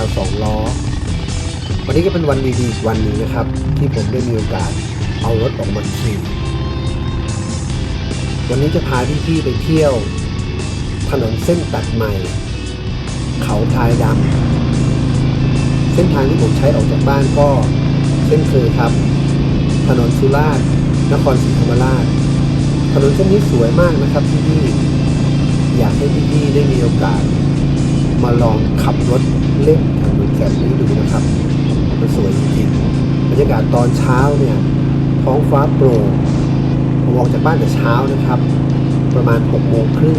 าวสองล้อ วันนี้ก็เป็นวันดีๆอีกวันหนึ่งนะครับ ที่ผมได้มีโอกาสเอารถออกมาขี่วันนี้จะพาพี่ๆไปเที่ยว ถนนเส้นตัดใหม่ เขาทรายดำเส้นทางที่ผมใช้ออกจากบ้านก็เช่นเคยครับ ถนนสุราษฎร์นครศรีธรรมราช ถนนเส้นนี้สวยมากนะครับพี่ๆอยากให้พี่ๆได้มีโอกาส มาลองขับรถเล่นถนนแบบนี้ดูนะครับ มันสวยจริงบรรยากาศตอนเช้าเนี่ยท้องฟ้าโปร่งผมออกจากบ้านแต่เช้านะครับ ประมาณ6โมงครึ่ง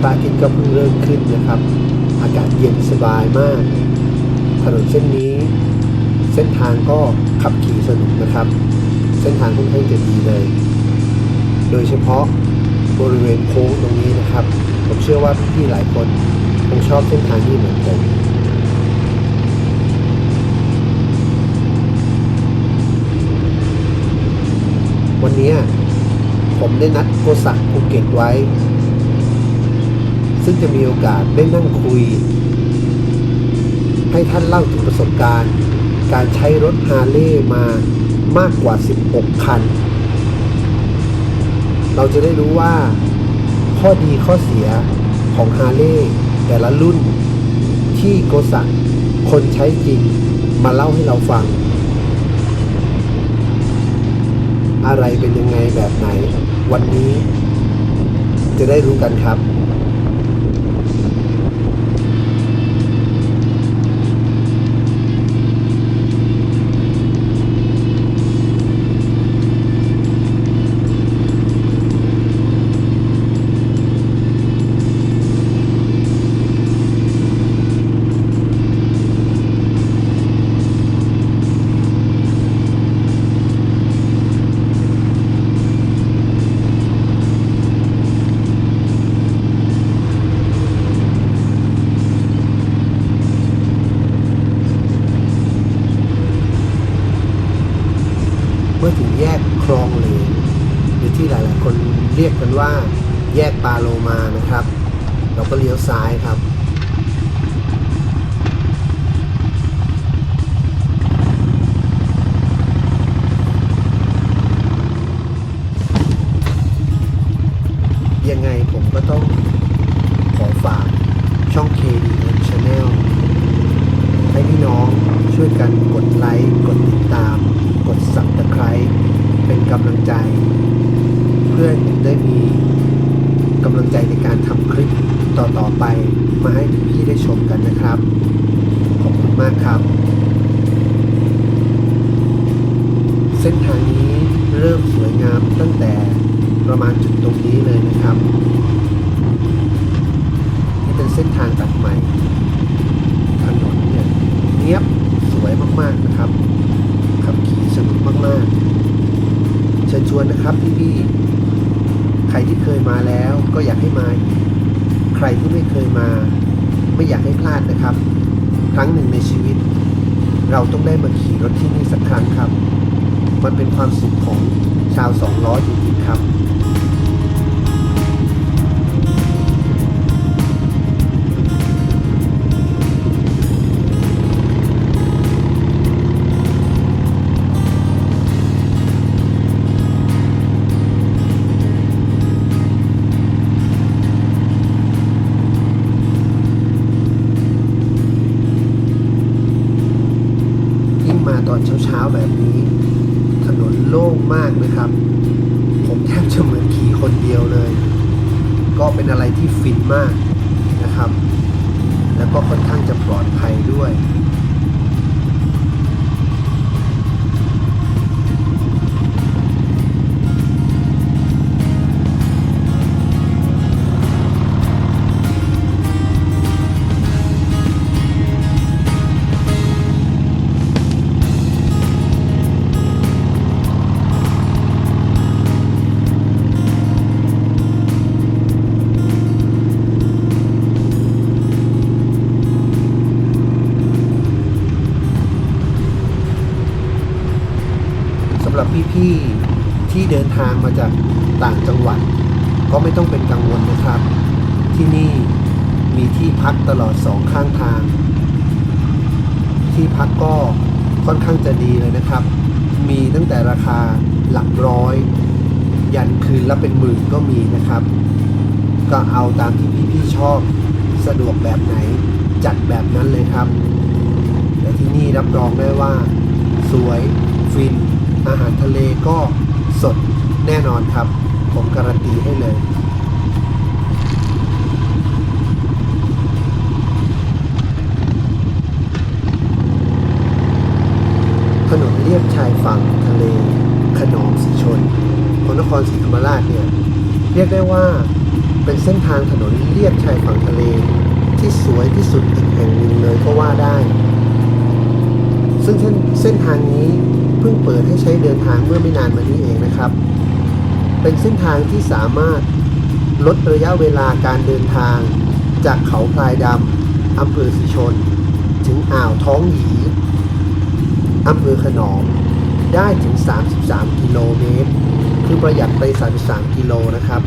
พระอาทิตย์ก็เพิ่งเริ่มขึ้นนะครับ อากาศเย็นสบายมาก ถนนเส้นนี้ เส้นทางก็ขับขี่สนุกนะครับ เส้นทางค่อนข้างจะดีเลย โดยเฉพาะบริเวณโค้งตรงนี้นะครับ ผมเชื่อว่าพี่ๆหลายคน งชอบเส้นทางนี้เหมือนผมวันนี้ผมได้นัดโกศักภูเก็ตไว้ ซึ่งจะมีโอกาสได้นั่งคุย ให้ท่านเล่าถึงประสบการณ์ การใช้รถฮาร์เลย์มามากกว่า 16 คัน เราจะได้รู้ว่า ข้อดีข้อเสียของฮาร์เลย์ แต่ละรุ่นที่โกศักคนใช้จริงมาเล่าให้เราฟัง อะไรเป็นยังไงแบบไหน วันนี้จะได้รู้กันครับ ปาโลมานะครับ เราก็เลี้ยวซ้ายครับ เราต้องได้มาขี่รถที่นี่สักครั้งครับ มันเป็นความสุขของชาวสองล้อจริงๆครับ มาตอนเช้าๆแบบนี้ ถนนโล่งมากนะครับ ผมแทบจะเหมือนขี่คนเดียวเลย ก็เป็นอะไรที่ฟินมากนะครับ แล้วก็ค่อนข้างจะปลอดภัยด้วย มาจากต่างจังหวัด ก็ไม่ต้องเป็นกังวลนะครับ ที่นี่มีที่พักตลอดสองข้างทาง ที่พักก็ค่อนข้างจะดีเลยนะครับ มีตั้งแต่ราคาหลักร้อย ยันคืนละเป็นหมื่นก็มีนะครับ ก็เอาตามที่พี่ๆชอบสะดวกแบบไหนจัดแบบนั้นเลยครับ แต่ที่นี่รับรองได้ว่า สวย ฟิน อาหารทะเลก็สด แน่นอนครับ ผมการันตีให้เลย ถนนเลียบชายฝั่งทะเลขนอมสีชนของนครศรีธรรมราชเนี่ยเรียกได้ว่าเป็นเส้นทางถนนเลียบชายฝั่งทะเล ที่สวยที่สุดอีกแห่งหนึ่งเลยก็ว่าได้ ซึ่งเส้นเส้นทางนี้เพิ่งเปิดให้ใช้เดินทางเมื่อไม่นานมานี้เองนะครับ เป็นเส้นทางที่สามารถลดระยะเวลาการเดินทาง จากเขาพลายดำอำเภอสีชน ถึงอ่าวท้องหยีอำเภอขนอมได้ถึง 33 กิโลเมตร คือประหยัดไป 33 กิโลนะครับ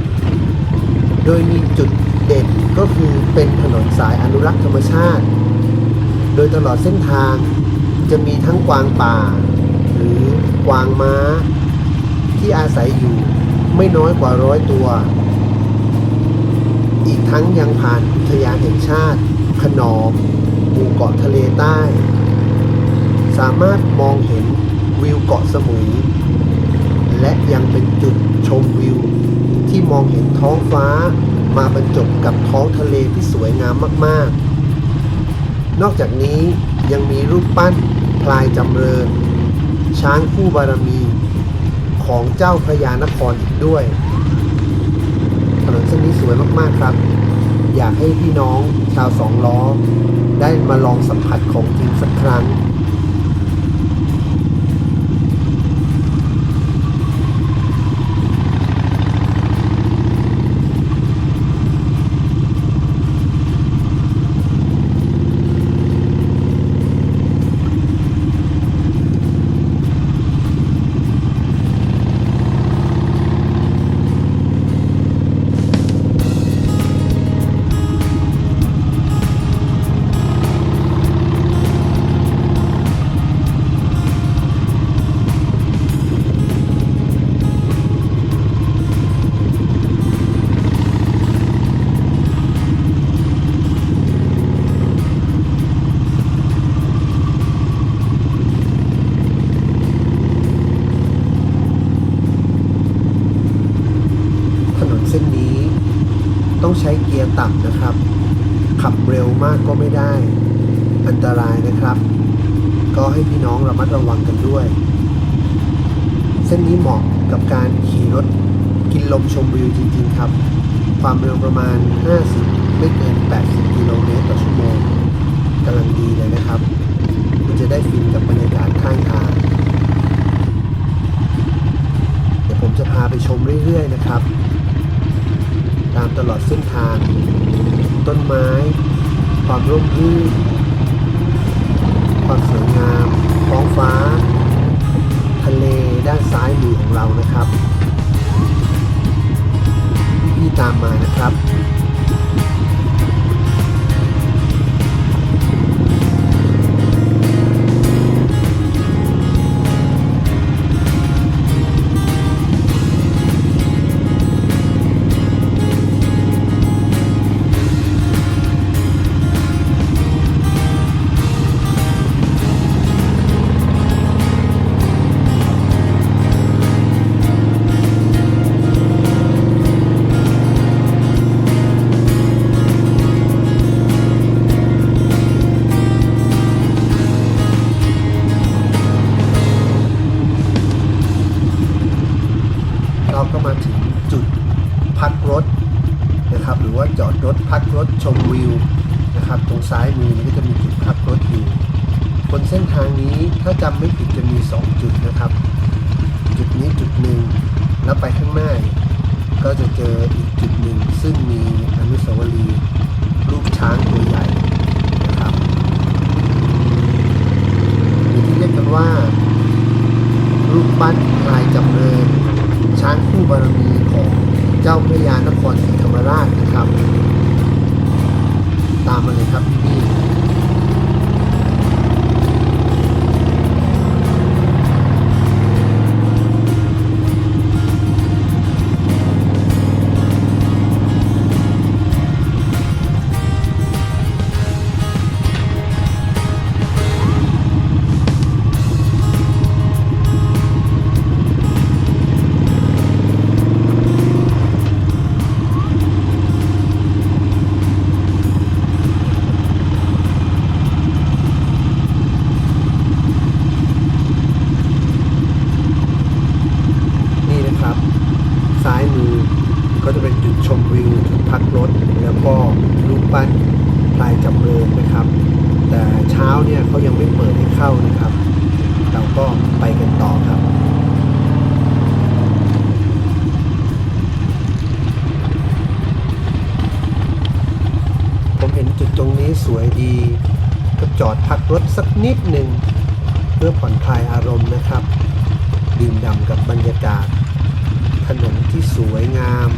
โดยมีจุดเด่นก็คือเป็นถนนสายอนุรักษ์ธรรมชาติ โดยตลอดเส้นทางจะมีทั้งกวางป่า หรือกวางม้า ที่อาศัยอยู่ ไม่น้อยกว่าร้อยตัว อีกทั้งยังผ่านอุทยานแห่งชาติขนอมหมู่เกาะทะเลใต้ สามารถมองเห็นวิวเกาะสมุย และยังเป็นจุดชมวิว ที่มองเห็นท้องฟ้ามาบรรจบกับท้องทะเลที่สวยงามมากๆ นอกจากนี้ยังมีรูปปั้นพลายจำเริญ ช้างคู่บารมี ของเจ้าพระยานครอีกด้วย ถนนเส้นนี้สวยมากๆครับ อยากให้พี่น้องชาวสองล้อ ได้มาลองสัมผัสของจริงสักครั้ง ต่ำนะครับ ขับเร็วมากก็ไม่ได้ อันตรายนะครับ ก็ให้พี่น้องระมัดระวังกันด้วย เส้นนี้เหมาะกับการขี่รถกินลมชมวิวจริง ๆ ครับ ความเร็วประมาณ 50 ไม่เกิน 80 กิโลเมตรต่อชั่วโมงกำลังดีเลยนะครับ คุณจะได้ฟินกับบรรยากาศข้างทางเดี๋ยวผมจะพาไปชมเรื่อย ๆ นะครับ ตามตลอดเส้นทาง ต้นไม้ ความร่มรื่นความสวยงาม จำไม่ผิดจะมี 2 จุดนะครับ จุดนี้จุดหนึ่งแล้วไปข้างหน้าก็จะเจออีกจุดหนึ่งซึ่งมีอนุสาวรีย์รูปช้างตัวใหญ่นะครับหรือที่เรียกกันว่า รูปปั้นลายจำเริญช้างคู่บารมีของเจ้าพระยานครศรีธรรมราชนะครับ ตามมาเลยครับพี่นี่ สักนิดหนึ่ง เพื่อผ่อนคลายอารมณ์นะครับ ดื่มด่ำกับบรรยากาศ ถนนที่สวยงาม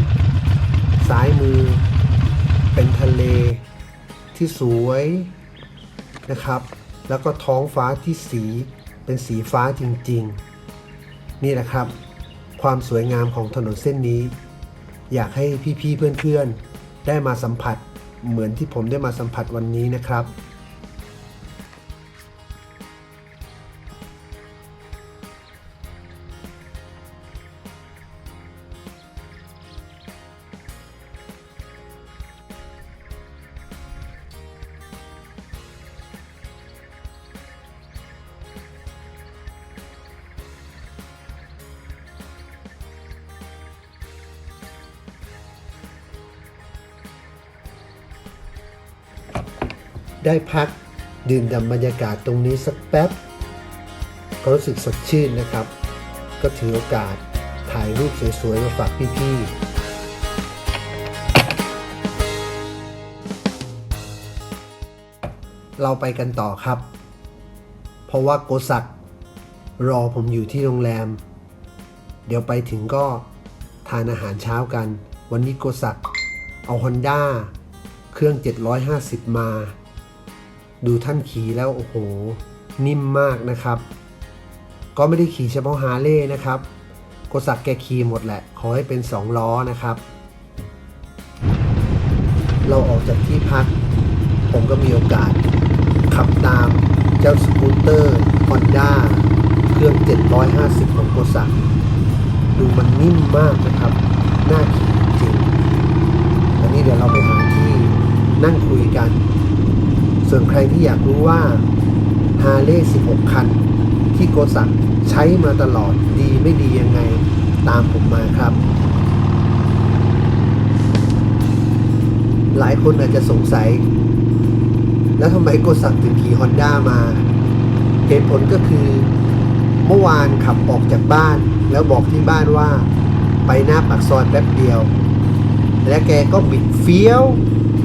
ซ้ายมือ เป็นทะเลที่สวยนะครับ แล้วก็ท้องฟ้าที่สีเป็นสีฟ้าจริง ๆ นี่แหละครับ ความสวยงามของถนนเส้นนี้ อยากให้พี่ๆเพื่อนๆ ได้มาสัมผัสเหมือนที่ผมได้มาสัมผัสวันนี้นะครับ ได้พักดื่มด่ำบรรยากาศตรงนี้สักแป๊บ ก็รู้สึกสดชื่นนะครับ ก็ถือโอกาสถ่ายรูปสวยๆมาฝากพี่ๆเราไปกันต่อครับ เพราะว่าโกศักรอผมอยู่ที่โรงแรม เดี๋ยวไปถึงก็ทานอาหารเช้ากัน วันนี้โกศักเอาฮอนด้าเครื่อง 750 มา ดูท่านขี่แล้วโอ้โห นิ่มมากนะครับ ก็ไม่ได้ขี่เฉพาะฮาร์เลย์นะครับโกศักแกขี่หมดแหละ ขอให้เป็น 2 ล้อนะครับ เราออกจากที่พัก ผมก็มีโอกาส ขับตามเจ้าสกูตเตอร์ฮอนด้าเครื่อง 750 ของโกศักดูมันนิ่มมากนะครับ น่าขี่จริง อันนี้เดี๋ยวเราไปหาที่นั่งคุยกัน ส่วนใครที่อยากรู้ว่าฮาร์เลย์16 คัน ที่โกศักใช้มาตลอดดีไม่ดียังไงตามผมมาครับ หลายคนอาจจะสงสัย แล้วทำไมโกศักถึงขี่ฮอนด้ามาเหตุผลก็คือ เมื่อวานขับออกจากบ้าน แล้วบอกที่บ้านว่าไปหน้าปากซอยแป๊บเดียว และแกก็บิดเฟี้ยว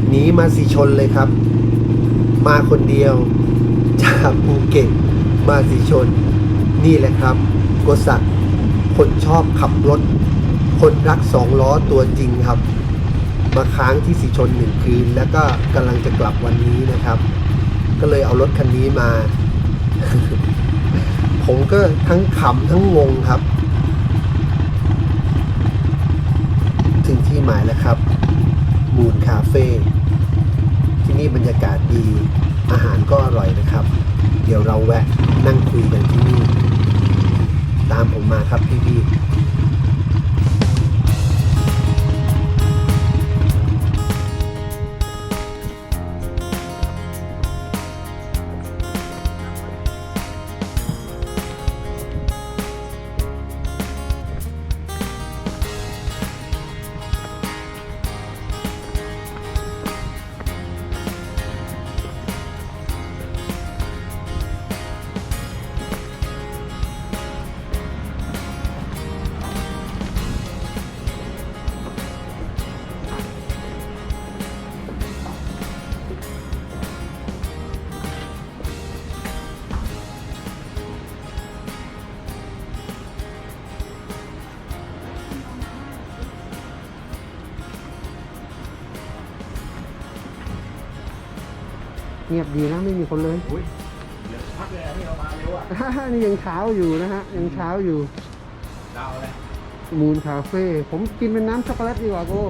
หนีมาสีชนเลยครับ มาคนเดียว จากภูเก็ตมาสีชน นี่แหละครับกศักดิ์คนชอบขับรถ คนรักสองล้อตัวจริงครับ มาค้างที่สีชนหนึ่งคืน แล้วก็กำลังจะกลับวันนี้นะครับ ก็เลยเอารถคันนี้มา ผมก็ทั้งขำทั้งงงครับ ถึงที่หมายแล้วครับ มูนคาเฟ่ ที่นี่บรรยากาศดี อาหารก็อร่อยนะครับ เดี๋ยวเราแวะนั่งคุยกันที่นี่ ตามผมมาครับพี่ๆ งียบดีนะไม่มีคนเลยอุ้ยเดี๋ยวพักเลยอะที่เรามาเร็วอะนี่ยังเช้าอยู่นะฮะยังเช้าอยู่ดาวอะไรมูนคาเฟ่ผมกินเป็นน้ำช็อกโกแลตดีกว่าโก้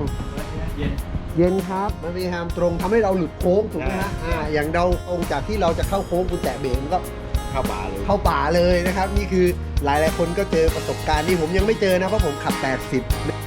เย็นเย็นครับ มันมีฮามตรงทำให้เราหลุดโค้งถูกไหมฮะอ่าอย่างเราตรงจากที่เราจะเข้าโค้งคุณแตะเบรกมันก็เข้าป่าเลยเข้าป่าเลยนะครับ นี่คือหลายหลายๆคนก็เจอประสบการณ์ที่ผมยังไม่เจอนะเพราะผมขับ 80